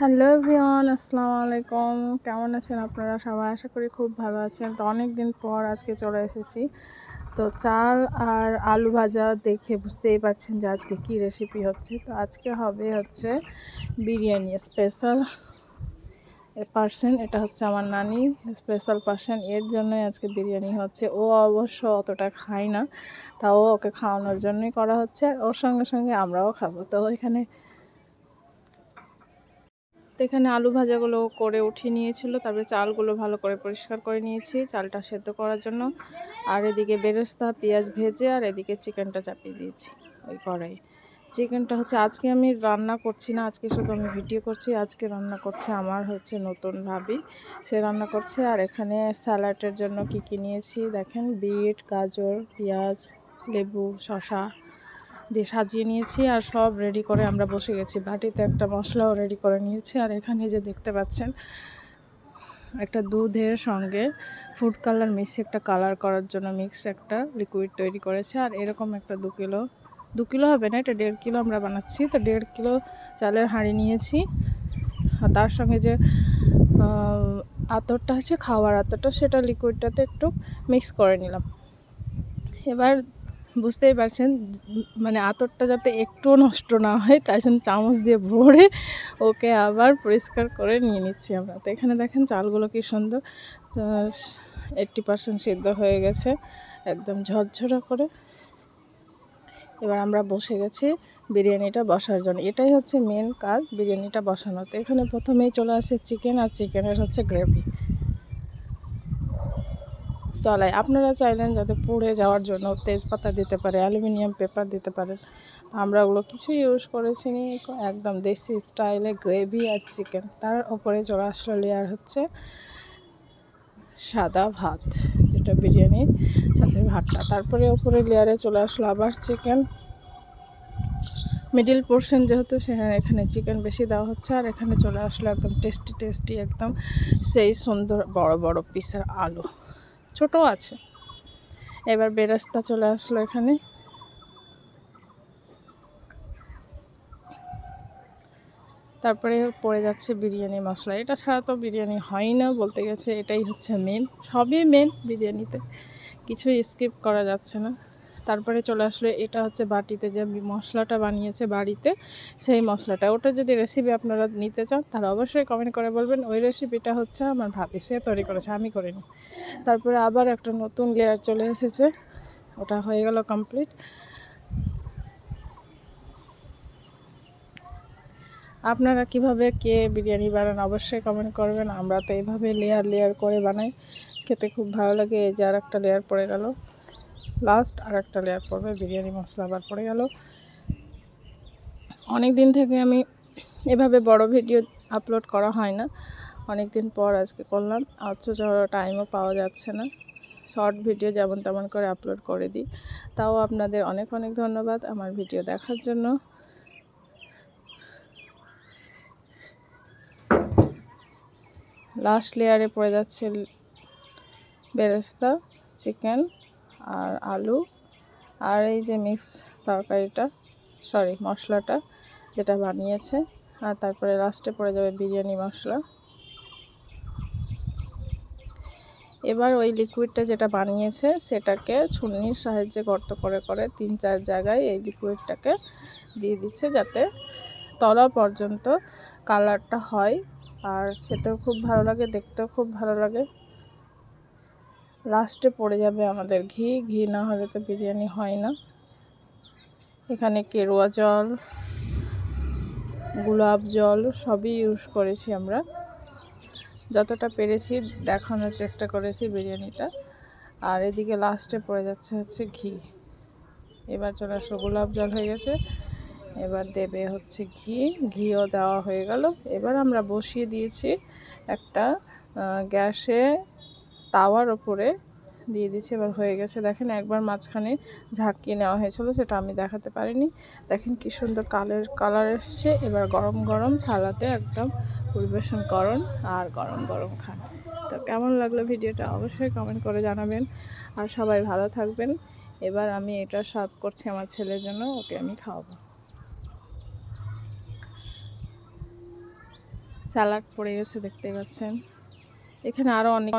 Hello everyone, আসসালামু আলাইকুম। কেমন আছেন আপনারা? সবাই আশা করি খুব ভালো আছেন। তো অনেক দিন পর আজকে চলে এসেছি। তো চাল আর আলু ভাজা দেখে বুঝতেই পারছেন যে আজকে কি রেসিপি হচ্ছে। তো আজকে হবে হচ্ছে বিরিয়ানি স্পেশাল পার্সন এটা হচ্ছে আমার নানি স্পেশাল পার্সন এর জন্যই আজকে বিরিয়ানি হচ্ছে। ও অবশ্য অতটা খায় না, তাও ওকে খাওয়ানোর জন্যই করা হচ্ছে। আর ওর সঙ্গে সঙ্গে আমরাও খাব। তো এখানে তো এখানে আলু ভাজাগুলো করে উঠিয়ে নিয়েছিল, তারপরে চালগুলো ভালো করে পরিষ্কার করে নিয়েছি চালটা সেদ্ধ করার জন্য। আর এদিকে বেরেস্তা, পেঁয়াজ ভেজে আর এদিকে চিকেনটা চাপিয়ে দিয়েছি ওই কড়াই চিকেনটা হচ্ছে আজকে আমি রান্না করছি না, আজকে শুধু আমি ভিডিও করছি, আজকে রান্না করছে আমার হচ্ছে নতুন ভাবি। সে রান্না করছে আর এখানে স্যালাডের জন্য কি কি নিয়েছি দেখেন, বিট, গাজর, পেঁয়াজ, লেবু শশা দিয়ে সাজিয়ে নিয়েছি আর সব রেডি করে আমরা বসে গেছি। বাটিতে একটা মশলাও রেডি করে নিয়েছি। আর এখানে যে দেখতে পাচ্ছেন, একটা দুধের সঙ্গে ফুড কালার মিক্স একটা কালার করার জন্য মিক্সড একটা লিকুইড তৈরি করেছে। আর এরকম একটা দু কিলো দু কিলো হবে না, এটা দেড় কিলো আমরা বানাচ্ছি। তো দেড় কিলো চালের হাঁড়ি নিয়েছি। আর তার সঙ্গে যে আতরটা হচ্ছে খাওয়ার আতরটা, সেটা লিকুইডটাতে একটু মিক্স করে নিলাম। এবার বুঝতেই পারছেন মানে আতরটা যাতে একটুও নষ্ট না হয়, তাই জন্য চামচ দিয়ে ভরে ওকে আবার পরিষ্কার করে নিয়ে নিচ্ছি আমরা। তো এখানে দেখেন চালগুলো কি সুন্দর এইট্টি পারসেন্ট সিদ্ধ হয়ে গেছে, একদম ঝরঝরা করে। এবার আমরা বসে গেছি বিরিয়ানিটা বসার জন্য। এটাই হচ্ছে মেন কাজ, বিরিয়ানিটা বসানো। তো এখানে প্রথমেই চলে আসে চিকেন আর চিকেনের হচ্ছে গ্রেভি তলায়। আপনারা চাইলেন যাতে পুড়ে যাওয়ার জন্য তেজপাতা দিতে পারে, অ্যালুমিনিয়াম পেপার দিতে পারেন আমরা ওগুলো কিছু ইউজ করেছি একদম দেশি স্টাইলে গ্রেভি আর চিকেন তার ওপরে চলে আসলো লেয়ার হচ্ছে সাদা ভাত, যেটা বিরিয়ানি চালের ভাতটা। তারপরে ওপরে লেয়ারে চলে আসলো আবার চিকেন মিডিল পোর্শন যেহেতু সেখানে, এখানে চিকেন বেশি দেওয়া হচ্ছে আর এখানে চলে আসলো একদম টেস্টি টেস্টি একদম সেই সুন্দর বড় বড় পিসের আলু। ছোট আছে। এবার বেরাস্তা চলে আসলো এখানে। তারপরে পড়ে যাচ্ছে বিরিয়ানি মশলা। এটা ছাড়া তো বিরিয়ানি হয় না বলতে গেছে, এটাই হচ্ছে মেন সবই মেন বিরিয়ানিতে। কিছুই স্কিপ করা যাচ্ছে না। তারপরে চলে আসলো এটা হচ্ছে বাটিতে যে মশলাটা বানিয়েছে বাড়িতে, সেই মশলাটা। ওটা যদি রেসিপি আপনারা নিতে চান, তাহলে অবশ্যই কমেন্ট করে বলবেন। ওই রেসিপিটা হচ্ছে আমার ভাবি। সে তৈরি করেছে, আমি করিনি। তারপরে আবার একটা নতুন লেয়ার চলে এসেছে। ওটা হয়ে গেল কমপ্লিট আপনারা কীভাবে কে বিরিয়ানি বানান অবশ্যই কমেন্ট করবেন। আমরা তো এইভাবে লেয়ার লেয়ার করে বানাই। খেতে খুব ভালো লাগে। এই যে আর একটা লেয়ার পড়ে গেল। লাস্ট আর একটা লেয়ার পড়বে, বিরিয়ানি মশলা আবার পড়ে গেল। অনেক দিন থেকে আমি এভাবে বড় ভিডিও আপলোড করা হয় না। অনেক দিন পর আজকে করলাম অথচ টাইমও পাওয়া যাচ্ছে না। শর্ট ভিডিও যেমন তেমন করে আপলোড করে দিই। তাও আপনাদের অনেক অনেক ধন্যবাদ আমার ভিডিও দেখার জন্য। লাস্ট লেয়ারে পড়ে যাচ্ছে বেরেস্তা চিকেন আর আলু আর এই যে মিক্স তরকারিটা সরি মশলাটা যেটা বানিয়েছে। আর তারপরে লাস্টে পড়ে যাবে বিরিয়ানি মশলা। এবার ওই লিকুইডটা যেটা বানিয়েছে, সেটাকে ছুন্নির সাহায্যে গর্ত করে করে তিন চার জায়গায় এই লিকুইডটাকে দিয়ে দিচ্ছে যাতে তলা পর্যন্ত কালারটা হয়। আর খেতেও খুব ভালো লাগে, দেখতেও খুব ভালো লাগে। লাস্টে পড়ে যাবে আমাদের ঘি। ঘি না হলে তো বিরিয়ানি হয় না। এখানে কেরুয়া জল, গোলাপ জল সবই ইউজ করেছি আমরা। যতটা পেরেছি দেখানোর চেষ্টা করেছি বিরিয়ানিটা। আর এদিকে লাস্টে পড়ে যাচ্ছে হচ্ছে ঘি। এবার চলে আসলো গোলাপ জল হয়ে গেছে। এবার দেবে হচ্ছে ঘি। ঘিও দেওয়া হয়ে গেল। এবার আমরা বসিয়ে দিয়েছি একটা গ্যাসে তাওয়ার ওপরে দিয়ে দিয়েছি, এবার হয়ে গেছে। দেখেন একবার মাঝখানে ঝাঁকিয়ে নেওয়া হয়েছিল, সেটা আমি দেখাতে পারিনি। দেখেন কি সুন্দর কালের, কালার এসছে। এবার গরম গরম থালাতে একদম পরিবেশন করুন আর গরম গরম খান। তো কেমন লাগল ভিডিওটা অবশ্যই কমেন্ট করে জানাবেন। আর সবাই ভালো থাকবেন। এবার আমি এটা সার্ভ করছি আমার ছেলের জন্য, ওকে আমি খাওয়াবো। স্যালাড পড়ে গেছে দেখতে পাচ্ছেন। এখানে আরও অনেক